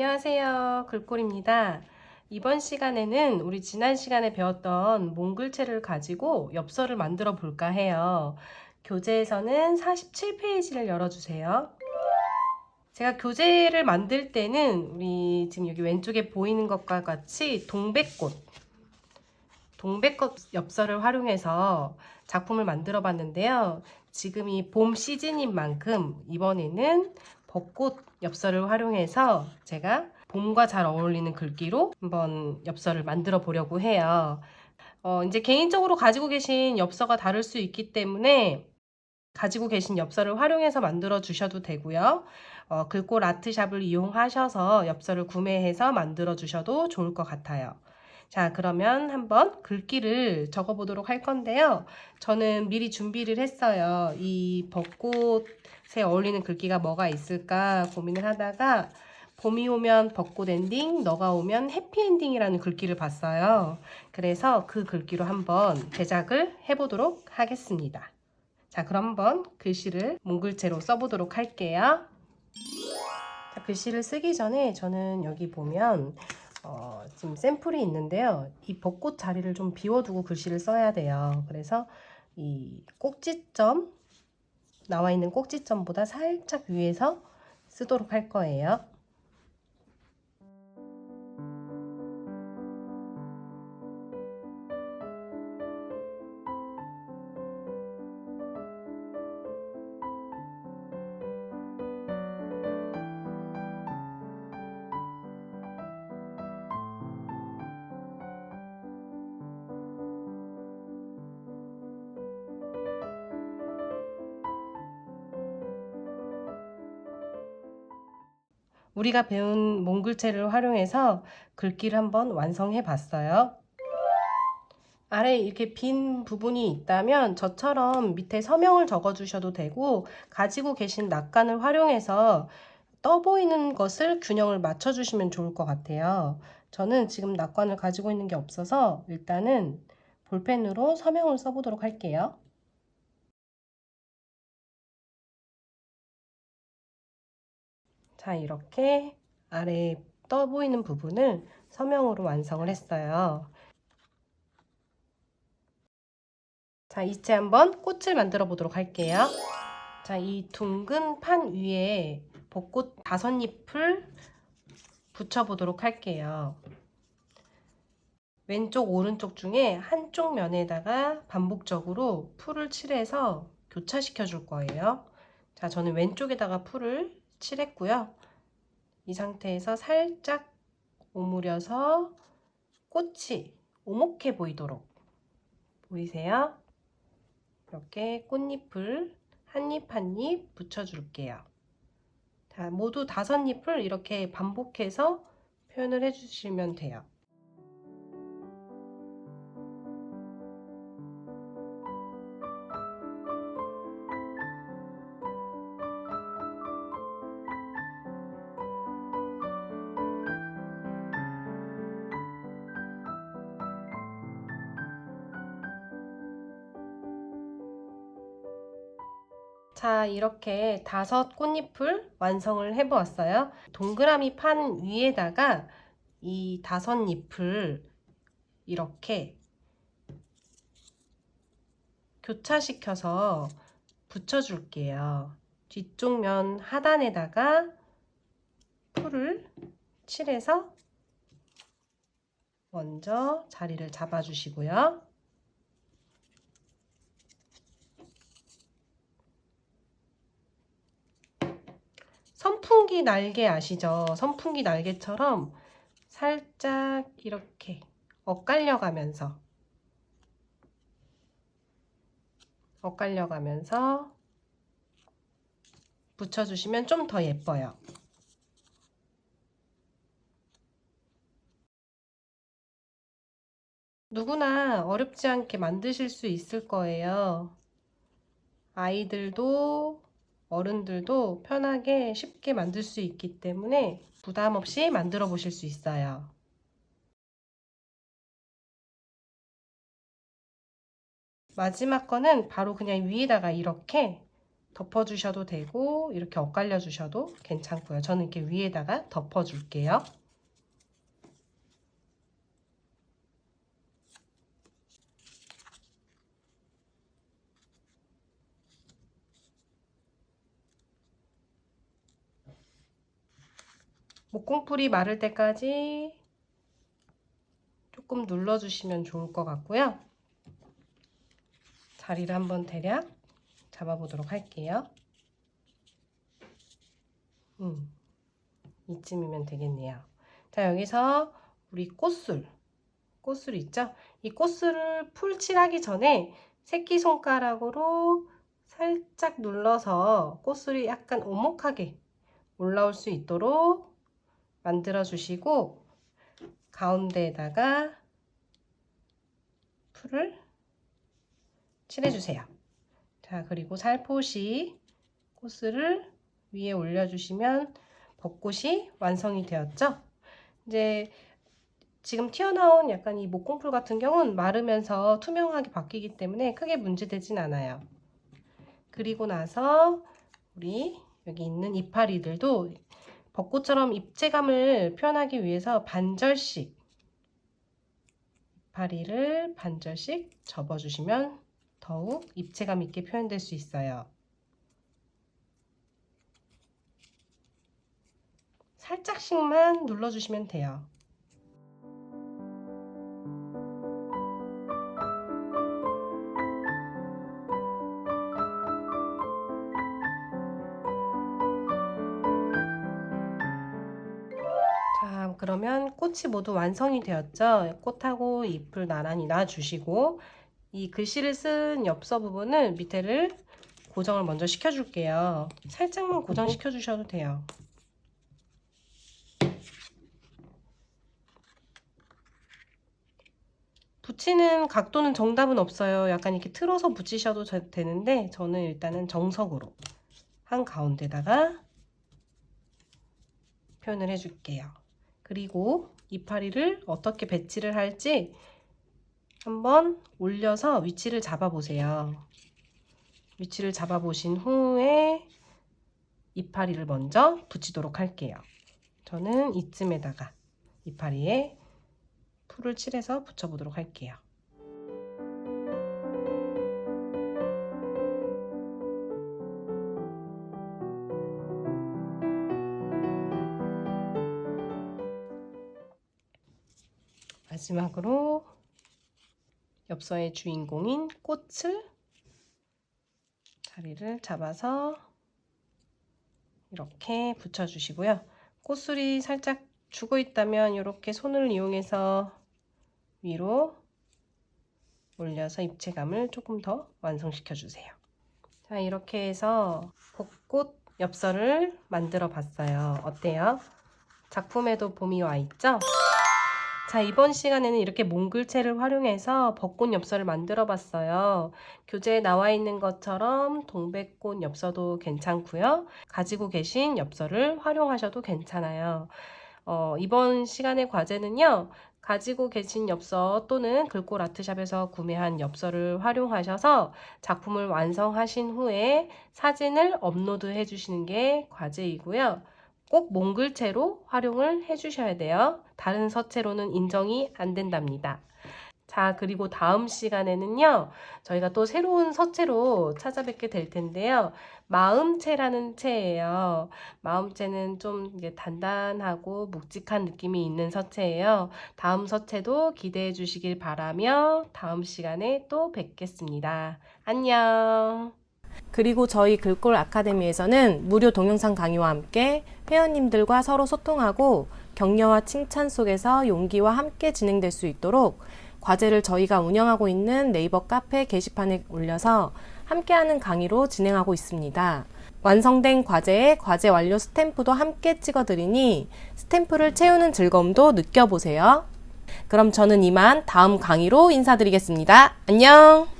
안녕하세요. 글꼴입니다. 이번 시간에는 우리 지난 시간에 배웠던 몽글체를 가지고 엽서를 만들어 볼까 해요. 교재에서는 47페이지를 열어주세요. 제가 교재를 만들 때는 우리 지금 여기 왼쪽에 보이는 것과 같이 동백꽃, 동백꽃 엽서를 활용해서 작품을 만들어 봤는데요. 지금 이 봄 시즌인 만큼 이번에는 벚꽃 엽서를 활용해서 제가 봄과 잘 어울리는 글귀로 한번 엽서를 만들어 보려고 해요. 어, 이제 개인적으로 가지고 계신 엽서가 다를 수 있기 때문에 가지고 계신 엽서를 활용해서 만들어 주셔도 되고요. 어, 글꼴 아트샵을 이용하셔서 엽서를 구매해서 만들어 주셔도 좋을 것 같아요. 자, 그러면 한번 글귀를 적어 보도록 할 건데요. 저는 미리 준비를 했어요. 이 벚꽃에 어울리는 글귀가 뭐가 있을까 고민을 하다가 봄이 오면 벚꽃 엔딩, 너가 오면 해피 엔딩이라는 글귀를 봤어요. 그래서 그 글귀로 한번 제작을 해보도록 하겠습니다. 자, 그럼 한번 글씨를 몽글체로 써보도록 할게요. 자, 글씨를 쓰기 전에 저는 여기 보면 어, 지금 샘플이 있는데요. 이 벚꽃 자리를 좀 비워두고 글씨를 써야 돼요. 그래서 이 꼭지점 나와 있는 꼭지점보다 살짝 위에서 쓰도록 할 거예요. 우리가 배운 몽글체를 활용해서 글귀를 한번 완성해 봤어요. 아래 이렇게 빈 부분이 있다면 저처럼 밑에 서명을 적어 주셔도 되고 가지고 계신 낙관을 활용해서 떠 보이는 것을 균형을 맞춰 주시면 좋을 것 같아요. 저는 지금 낙관을 가지고 있는 게 없어서 일단은 볼펜으로 서명을 써보도록 할게요. 자, 이렇게 아래에 떠 보이는 부분을 서명으로 완성을 했어요. 자, 이제 한번 꽃을 만들어 보도록 할게요. 자, 이 둥근 판 위에 벚꽃 다섯 잎을 붙여 보도록 할게요. 왼쪽, 오른쪽 중에 한쪽 면에다가 반복적으로 풀을 칠해서 교차시켜 줄 거예요. 자, 저는 왼쪽에다가 풀을 칠했고요. 이 상태에서 살짝 오므려서 꽃이 오목해 보이도록 보이세요? 이렇게 꽃잎을 한잎 한 잎 붙여줄게요. 자, 모두 다섯 잎을 이렇게 반복해서 표현을 해주시면 돼요. 자, 이렇게 다섯 꽃잎을 완성을 해 보았어요. 동그라미 판 위에다가 이 다섯 잎을 이렇게 교차시켜서 붙여줄게요. 뒤쪽 면 하단에다가 풀을 칠해서 먼저 자리를 잡아주시고요. 선풍기 날개 아시죠? 선풍기 날개처럼 살짝 이렇게 엇갈려 가면서 엇갈려 가면서 붙여주시면 좀 더 예뻐요. 누구나 어렵지 않게 만드실 수 있을 거예요. 아이들도 어른들도 편하게 쉽게 만들 수 있기 때문에 부담 없이 만들어 보실 수 있어요. 마지막 거는 바로 그냥 위에다가 이렇게 덮어주셔도 되고 이렇게 엇갈려 주셔도 괜찮고요. 저는 이렇게 위에다가 덮어줄게요. 목공풀이 마를 때까지 조금 눌러주시면 좋을 것 같고요. 자리를 한번 대략 잡아보도록 할게요. 음, 이쯤이면 되겠네요. 자, 여기서 우리 꽃술, 꽃술 있죠? 이 꽃술을 풀 칠하기 전에 새끼손가락으로 살짝 눌러서 꽃술이 약간 오목하게 올라올 수 있도록 만들어 주시고 가운데에다가 풀을 칠해주세요. 자, 그리고 살포시 코스를 위에 올려주시면 벚꽃이 완성이 되었죠? 이제 지금 튀어나온 약간 이 목공풀 같은 경우는 마르면서 투명하게 바뀌기 때문에 크게 문제되진 않아요. 그리고 나서 우리 여기 있는 이파리들도 벚꽃처럼 입체감을 표현하기 위해서 반절씩 이파리를 반절씩 접어주시면 더욱 입체감 있게 표현될 수 있어요. 살짝씩만 눌러주시면 돼요. 그러면 꽃이 모두 완성이 되었죠? 꽃하고 잎을 나란히 놔주시고 이 글씨를 쓴 엽서 부분을 밑에를 고정을 먼저 시켜줄게요. 살짝만 고정시켜 주셔도 돼요. 붙이는 각도는 정답은 없어요. 약간 이렇게 틀어서 붙이셔도 되는데 저는 일단은 정석으로 한 가운데다가 표현을 해줄게요. 그리고 이파리를 어떻게 배치를 할지 한번 올려서 위치를 잡아 보세요. 위치를 잡아 보신 후에 이파리를 먼저 붙이도록 할게요. 저는 이쯤에다가 이파리에 풀을 칠해서 붙여보도록 할게요. 마지막으로 엽서의 주인공인 꽃을 자리를 잡아서 이렇게 붙여주시고요. 꽃술이 살짝 죽어 있다면 이렇게 손을 이용해서 위로 올려서 입체감을 조금 더 완성시켜 주세요. 자, 이렇게 해서 벚꽃 엽서를 만들어 봤어요. 어때요? 작품에도 봄이 와 있죠? 자, 이번 시간에는 이렇게 몽글채를 활용해서 벚꽃 엽서를 만들어 봤어요. 교재에 나와 있는 것처럼 동백꽃 엽서도 괜찮고요. 가지고 계신 엽서를 활용하셔도 괜찮아요. 어, 이번 시간의 과제는요. 가지고 계신 엽서 또는 글꼴 아트샵에서 구매한 엽서를 활용하셔서 작품을 완성하신 후에 사진을 업로드해 주시는 게 과제이고요. 꼭 몽글채로 활용을 해주셔야 돼요. 다른 서체로는 인정이 안 된답니다. 자, 그리고 다음 시간에는요, 저희가 또 새로운 서체로 찾아뵙게 될 텐데요. 마음체라는 체예요. 마음체는 좀 단단하고 묵직한 느낌이 있는 서체예요. 다음 서체도 기대해 주시길 바라며 다음 시간에 또 뵙겠습니다. 안녕! 그리고 저희 글꼴 아카데미에서는 무료 동영상 강의와 함께 회원님들과 서로 소통하고 격려와 칭찬 속에서 용기와 함께 진행될 수 있도록 과제를 저희가 운영하고 있는 네이버 카페 게시판에 올려서 함께하는 강의로 진행하고 있습니다. 완성된 과제에 과제 완료 스탬프도 함께 찍어드리니 스탬프를 채우는 즐거움도 느껴보세요. 그럼 저는 이만 다음 강의로 인사드리겠습니다. 안녕!